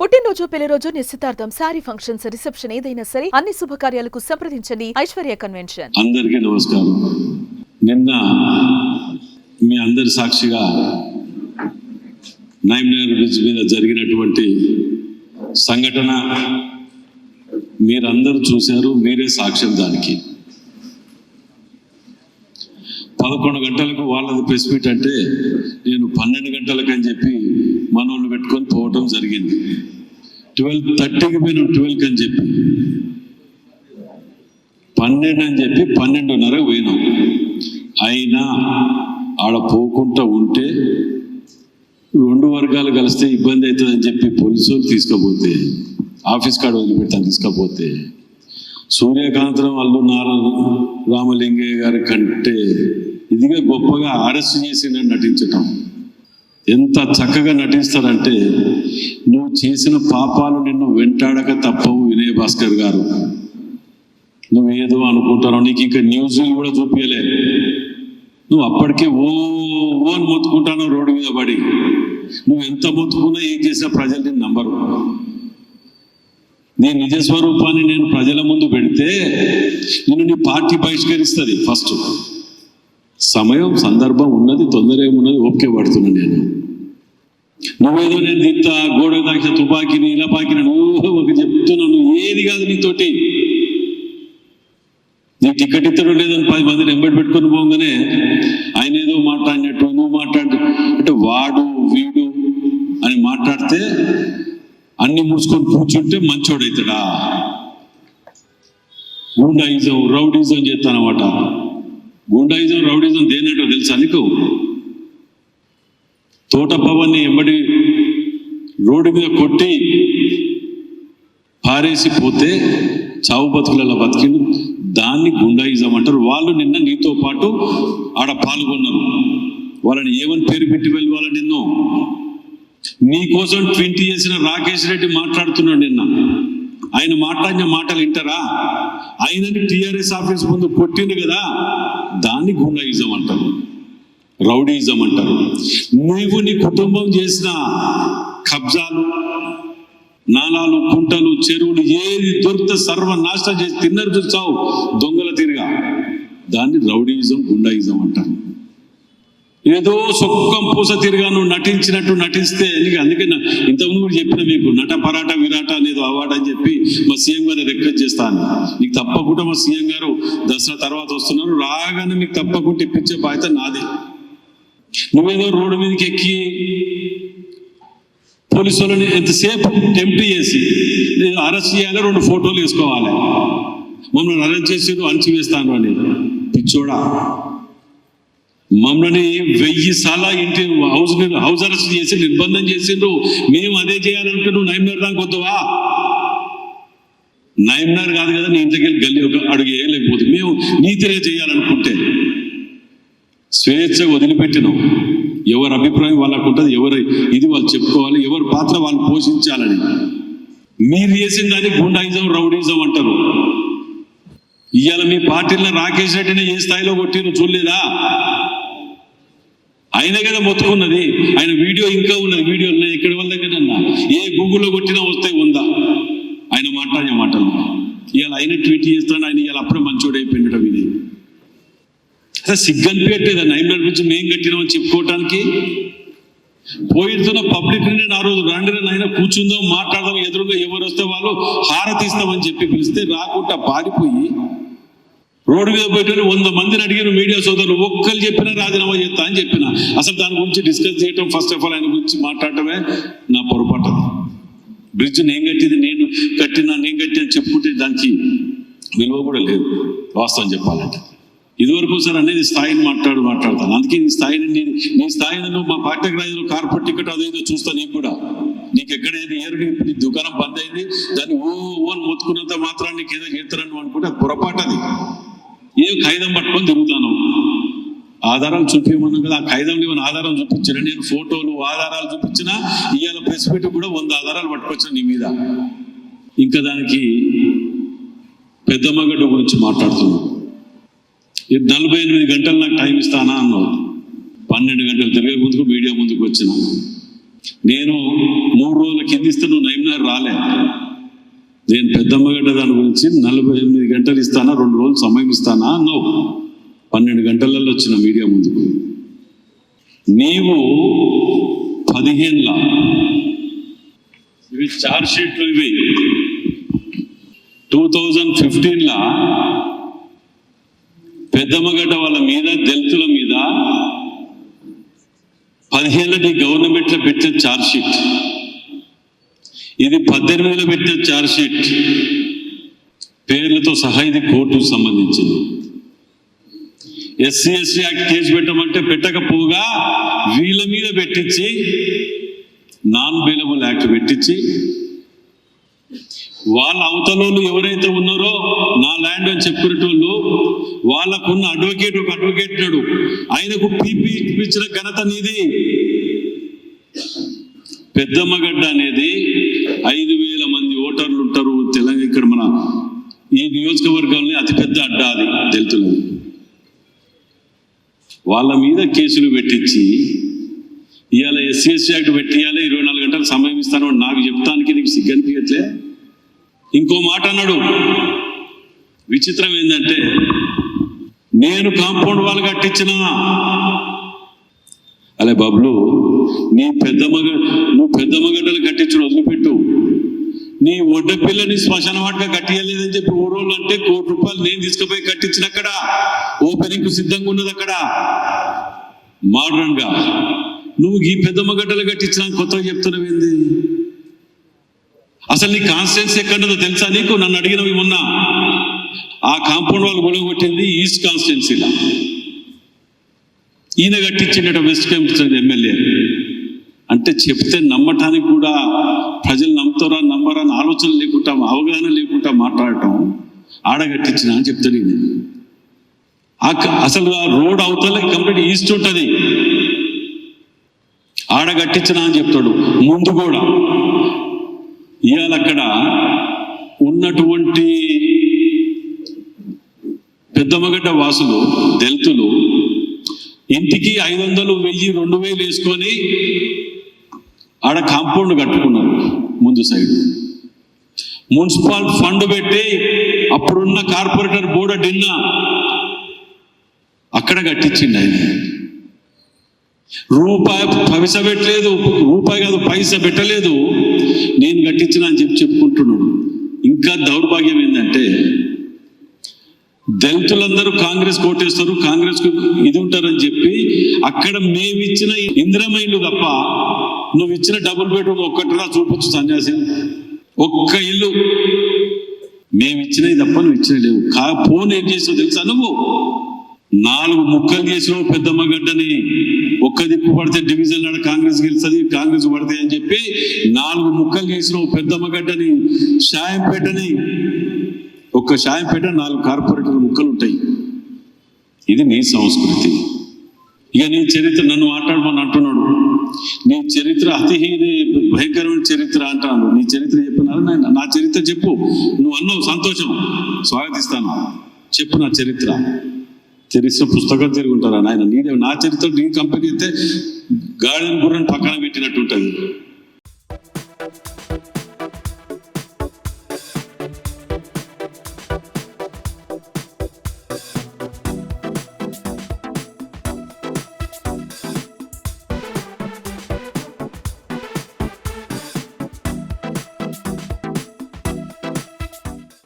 పుట్టినరోజు పెళ్ళి రోజు నిశ్చితార్థం శారీ ఫంక్షన్స్ రిసెప్షన్ ఏదైనా సరే అన్ని శుభకార్యాలకు సంప్రదించండి ఐశ్వర్య కన్వెన్షన్. అందరికీ నమస్కారం. నిన్న మీ అందరి సాక్షిగా నైమ్నగర్ బ్రిడ్జ్ మీద జరిగినటువంటి సంఘటన మీరందరూ చూశారు మీరే సాక్ష్యం దానికి. పదకొండు గంటలకు వాళ్ళది ప్రెస్ మీట్ అంటే నేను పన్నెండు గంటలకు అని చెప్పి మనోళ్ళు పెట్టుకొని పోవటం జరిగింది. ట్వెల్వ్ థర్టీకి పోయినాం ట్వెల్వ్కి అని చెప్పి పన్నెండు అని చెప్పి పన్నెండున్నర పోయినాం. అయినా ఆడ పోకుండా ఉంటే రెండు వర్గాలు కలిస్తే ఇబ్బంది అవుతుందని చెప్పి పోలీసు వాళ్ళు తీసుకపోతే ఆఫీస్ కాడ వదిలిపెట్టాను తీసుకపోతే సూర్యకాంతం అల్లు నారాయణ రామలింగయ్య గారి కంటే ఇదిగా గొప్పగా అరెస్ట్ చేసి నటించటం. ఎంత చక్కగా నటిస్తారంటే నువ్వు చేసిన పాపాలు నిన్ను వెంటాడక తప్పవు వినయ్ భాస్కర్ గారు. నువ్వు ఏదో అనుకుంటావు నీకు ఇంకా న్యూస్ కూడా చూపించలే నువ్వు అప్పటికే ఓ ఓ అని మొత్తుకుంటాను రోడ్డు మీద పడి. నువ్వు ఎంత మొత్తుకున్నా ఏం చేసినా ప్రజలు నేను నంబరు నీ నిజ స్వరూపాన్ని నేను ప్రజల ముందు పెడితే నిన్ను నీ పార్టీ బహిష్కరిస్తుంది ఫస్ట్. సమయం సందర్భం ఉన్నది తొందర ఏమున్నది ఓపిక పడుతున్నా నేను. నువ్వేదో నేను దిత్త గోడ దాక్ష తుపాకీని ఇలా పాకిన నువ్వు ఒక చెప్తున్నావు నువ్వు ఏది కాదు నీతోటి. నీకు టికెట్ ఇత్తడం లేదని పది మందిని ఎంబడి పెట్టుకుని పోగానే ఆయన ఏదో మాట్లాడినట్టు నువ్వు మాట్లాడు. అంటే వాడు వీడు అని మాట్లాడితే అన్ని మూసుకొని కూర్చుంటే మంచోడవుతాడా గుండాయిజం రౌడీజం చేస్తానమాట. గుండాయిజం రౌడీజం దేనేటో తెలుసా నీకు? తోట పవన్ని ఎంబడి రోడ్డు మీద కొట్టి పారేసి పోతే చావు బతుకులలో బతికిండు. దాన్ని గుండాయిజం అంటారు. వాళ్ళు నిన్న నీతో పాటు ఆడ పాల్గొన్నారు. వాళ్ళని ఏమని పేరు పెట్టి వెళ్ళాలి నిన్ను? నీకోసం ట్వంటీ చేసిన రాకేష్ రెడ్డి మాట్లాడుతున్నాడు నిన్న. ఆయన మాట్లాడిన మాటలు వింటారా? ఆయనని టీఆర్ఎస్ ఆఫీస్ ముందు కొట్టిండు కదా? దాన్ని గుండాయిజం అంటారు. రౌడీజం అంటారు. నువ్వు నీ కుటుంబం చేసిన కబ్జాలు నాలాలు కుంటలు చెరువులు ఏది దొరికితే సర్వనాశనం చేసి తిన్నరు చూస్తావు దొంగల తిరిగా. దాన్ని రౌడీయిజం గుండాయిజం అంటారు. ఏదో సొక్కం పూస తిరిగా నువ్వు నటించినట్టు నటిస్తే నీకు అందుకే ఇంతకుముందు కూడా చెప్పిన మీకు నట పరాట విరాట అనేది అవార్డు అని చెప్పి మా సీఎం గారు రిక్వెస్ట్ చేస్తాను నీకు తప్పకుండా మా సీఎం గారు దసరా తర్వాత వస్తున్నారు రాగానే నీకు తప్పకుండా ఇప్పించే బాధ్యత నాది. నువ్వేదో రోడ్డు మీదకి ఎక్కి పోలీసు వాళ్ళని ఎంతసేపు టెంప్ట్ చేసి నేను అరెస్ట్ చేయాలి రెండు ఫోటోలు వేసుకోవాలి. మమ్మల్ని అరెస్ట్ చేసి అణచివేస్తాను అని. పిచ్చోడా? మమ్మల్ని వెయ్యి సార్లు ఇంటి హౌస్ హౌస్ అరెస్ట్ చేసి నిర్బంధం చేసిండ్రు. మేము అదే చేయాలనుకుంటున్నావు నువ్వు నైమ్నర్ దాకా వద్దువా నైమ్నర్ కాదు కదా నీ ఇంటికి వెళ్ళి ఒక అడుగు వేయలేకపోతే. మేము నీతిగా చేయాలనుకుంటే స్వేచ్ఛగా వదిలిపెట్టినాం. ఎవరి అభిప్రాయం వాళ్ళకు ఉంటుంది ఎవరు ఇది వాళ్ళు చెప్పుకోవాలి ఎవరి పాత్ర వాళ్ళు పోషించాలని. మీరు చేసిన దాన్ని గుండాయిజం రౌడీజం అంటారు. ఇవాళ మీ పార్టీలో రాకేష్ రెడ్డిని ఏ స్థాయిలో కొట్టిరు చూడలేదా? ఆయనే కదా మొత్తుకున్నది. ఆయన వీడియో ఇంకా ఉన్నది. వీడియో ఉన్నాయి. ఇక్కడ వాళ్ళ దగ్గర ఏ గూగుల్లో కొట్టినా వస్తే ఉందా ఆయన మాట్లాడే మాటలు. ఇవాళ ఆయన ట్వీట్ చేస్తాడు. ఆయన ఇవాళ అప్పుడే మంచోడు అయిపోయినట ఇది అసలు సిగ్గనిపించట్లేదు ఆయన నడిపించి మేం కట్టినామని చెప్పుకోవటానికి? పోయిస్తున్న పబ్లిక్ నేను ఆ రోజు రండి ఆయన కూర్చుందాం మాట్లాడదాం ఎదురుగా ఎవరు వస్తే వాళ్ళు హారతిస్తామని చెప్పి పిలిస్తే రాకుండా పారిపోయి రోడ్డు మీద పోయేటప్పుడు వంద మందిని అడిగిన మీడియా సోదరులు ఒక్కరు చెప్పినా రాజీనామా చేస్తా అని చెప్పిన. అసలు దాని గురించి డిస్కస్ చేయటం ఫస్ట్ ఆఫ్ ఆల్ ఆయన గురించి మాట్లాడటమే నా పొరపాటు. బ్రిడ్జ్ నేను కట్టింది నేను కట్టినా నేను కట్టినా చెప్పుకుంటే దానికి విలువ కూడా లేదు వాస్తవం చెప్పాలంటే. ఇదివరకు సార్ అనేది స్థాయిని మాట్లాడు మాట్లాడతాను. అందుకే నీ స్థాయిని నేను నీ స్థాయిని నువ్వు మా పార్టీ రాజులు కార్పొరేట్ టికెట్ అదేదో చూస్తా నీకు కూడా. నీకు ఎక్కడైనా ఏరు నీ దుకాణం బంద్ అయింది దాన్ని ఓ ఓన్ మొత్తుకున్నంత మాత్రాన్ని నీకు ఏదో చేస్తారని అనుకుంటే పొరపాటు అది. నేను ఖైదం పట్టుకొని తిరుగుతాను? ఆధారాలు చూపించమన్నాం కదా ఆ ఖైదంలో ఏమైనా ఆధారం చూపించారు? నేను ఫోటోలు ఆధారాలు చూపించిన ఇవాళ ప్రెస్ పెట్టి కూడా వంద ఆధారాలు పట్టుకొచ్చిన నీ మీద. ఇంకా దానికి పెద్ద మగడ్డ గురించి మాట్లాడుతున్నాను నలభై ఎనిమిది గంటలు నాకు టైం ఇస్తానా అన్నావు పన్నెండు గంటలు తిరిగే ముందుకు మీడియా ముందుకు వచ్చిన. నేను మూడు రోజుల కింద ఇస్తే నువ్వు నైమినార్ రాలే. నేను పెద్దమ్మగడ్డ దాని గురించి నలభై ఎనిమిది గంటలు ఇస్తానా రెండు రోజులు సమయం ఇస్తానా అన్నావు. పన్నెండు గంటలలో వచ్చిన మీడియా ముందుకు. నీవు పదిహేనుల. ఇవి చార్జ్ షీట్లు ఇవి. టూ థౌజండ్ ఫిఫ్టీన్లా పెద్దమ్మగడ్డ వాళ్ళ మీద దళితుల మీద పదిహేనులది గవర్నమెంట్లో పెట్టిన చార్జ్ షీట్ ఇది పద్దెనిమిదిలో పెట్టిన చార్జ్ షీట్ పేర్లతో సహా ఇది కోర్టుకు సంబంధించింది. ఎస్సీ ఎస్సీ యాక్ట్ కేసు పెట్టమంటే పెట్టకపోగా వీళ్ళ మీద పెట్టించి నాన్ బెయిలబుల్ యాక్ట్ పెట్టించి వాళ్ళ అవతలోళ్ళు ఎవరైతే ఉన్నారో నా ల్యాండ్ అని చెప్పుకునేటోళ్ళు వాళ్ళకున్న అడ్వకేట్ ఒక అడ్వకేట్ నాడు ఆయనకు పీపీ ఇప్పించిన ఘనత నీది. పెద్దమ్మగడ్డ అనేది ఐదు వేల మంది ఓటర్లు ఉంటారు. తెలంగాణ ఇక్కడ మన ఈ నియోజకవర్గంలో అతిపెద్ద అడ్డా అది దళితులు వాళ్ళ మీద కేసులు పెట్టించి ఇవాళ ఎస్సీఎస్సీ ఎస్సీ యాక్ట్ పెట్టియాలి ఇరవై నాలుగు గంటలు సమయం ఇస్తాను నాకు చెప్తానికి నీకు సిగ్గనిపించట్లే ఇంకో మాట అన్నాడు. విచిత్రం ఏంటంటే నేను కాంపౌండ్ వాళ్ళు కట్టించిన అలా బాబులు నీ పెద్ద మగ నువ్వు పెద్ద మగడ్డలు కట్టించడం వదిలిపెట్టు. నీ ఒడ్డ పిల్లని శ్మశాన వాటిగా కట్టియలేదని చెప్పి ఊరోళ్ళు అంటే కోటి రూపాయలు నేను తీసుకుపోయి కట్టించిన అక్కడ ఓపెనింగ్ సిద్ధంగా ఉన్నది అక్కడ మోడర్న్గా. నువ్వు ఈ పెద్ద మగడ్డలు కట్టించిన కొత్తగా చెప్తున్నావు ఏంది? అసలు నీ కాన్స్టిట్యున్సీ ఎక్కడదో తెలుసా నీకు? నన్ను అడిగినవి మొన్న. ఆ కాంపౌండ్ వాళ్ళు గొడవగొట్టింది ఈస్ట్ కాన్స్టిట్యున్సీలో. ఈయన కట్టించినట్టు వెస్ట్ కెంప్టన్ ఎమ్మెల్యే. అంటే చెప్తే నమ్మటానికి కూడా ప్రజలు నమ్ముతారా నమ్మరా అని ఆలోచన లేకుండా అవగాహన లేకుండా మాట్లాడటం ఆడగట్టించిన అని చెప్తాడు నేను అసలు ఆ రోడ్ అవతల కంప్లీట్ ఈస్ట్ ఉంటుంది. ఆడగట్టించిన అని చెప్తాడు. ముందు కూడా ఇవాళ అక్కడ ఉన్నటువంటి పెద్దమ్మగడ్డ వాసులు దళితులు ఇంటికి ఐదు వందలు వెయ్యి రెండు వేలు వేసుకొని ఆడ కాంపౌండ్ కట్టుకున్నారు ముందు సైడ్. మున్సిపల్ ఫండ్ పెట్టి అప్పుడున్న కార్పొరేటర్ బోర్డు డిన్నా అక్కడ కట్టించిండు ఆయన. రూపాయి పైస పెట్టలేదు రూపాయి కాదు పైస పెట్టలేదు. నేను కట్టించిన అని చెప్పి చెప్పుకుంటున్నాడు. ఇంకా దౌర్భాగ్యం ఏంటంటే దళితులందరూ కాంగ్రెస్ కోటేస్తారు కాంగ్రెస్కు ఇది ఉంటారని చెప్పి అక్కడ మేము ఇచ్చిన తప్ప నువ్వు ఇచ్చిన డబుల్ బెడ్రూమ్ ఒక్కటిరా చూపొచ్చు సన్యాసి. ఒక్క ఇల్లు మేము ఇచ్చినవి తప్ప నువ్వు ఇచ్చినవి లేవు. కా ఫోన్ ఏం చేసావు తెలుసా నువ్వు? నాలుగు ముక్కలు చేసినావు పెద్దమ్మ గడ్డని. ఒక్క దిక్కు పడితే డివిజన్ నాడు కాంగ్రెస్ గెలుస్తుంది కాంగ్రెస్ పడితే అని చెప్పి నాలుగు ముక్కలు చేసినావు పెద్దమ్మ గడ్డని. షాయంపేటని ఒక్క షాయంపేట నాలుగు కార్పొరేటర్ ముక్కలు ఉంటాయి ఇది నీ సంస్కృతి. ఇక నీ చరిత్ర నన్ను మాట్లాడమని అంటున్నాడు. నీ చరిత్ర అతి భయంకరమైన చరిత్ర అంటాను. నీ చరిత్ర చెప్పినారు నాయన. నా చరిత్ర చెప్పు. నువ్వు అన్నావు సంతోషం. స్వాగతిస్తాను. చెప్పు నా చరిత్ర. తెరిసిన పుస్తకం తిరుగుంటారా నాయన? నీదే నా చరిత్ర నీ కంపెనీ అయితే గాడిని గుర్రని పక్కన పెట్టినట్టు ఉంటుంది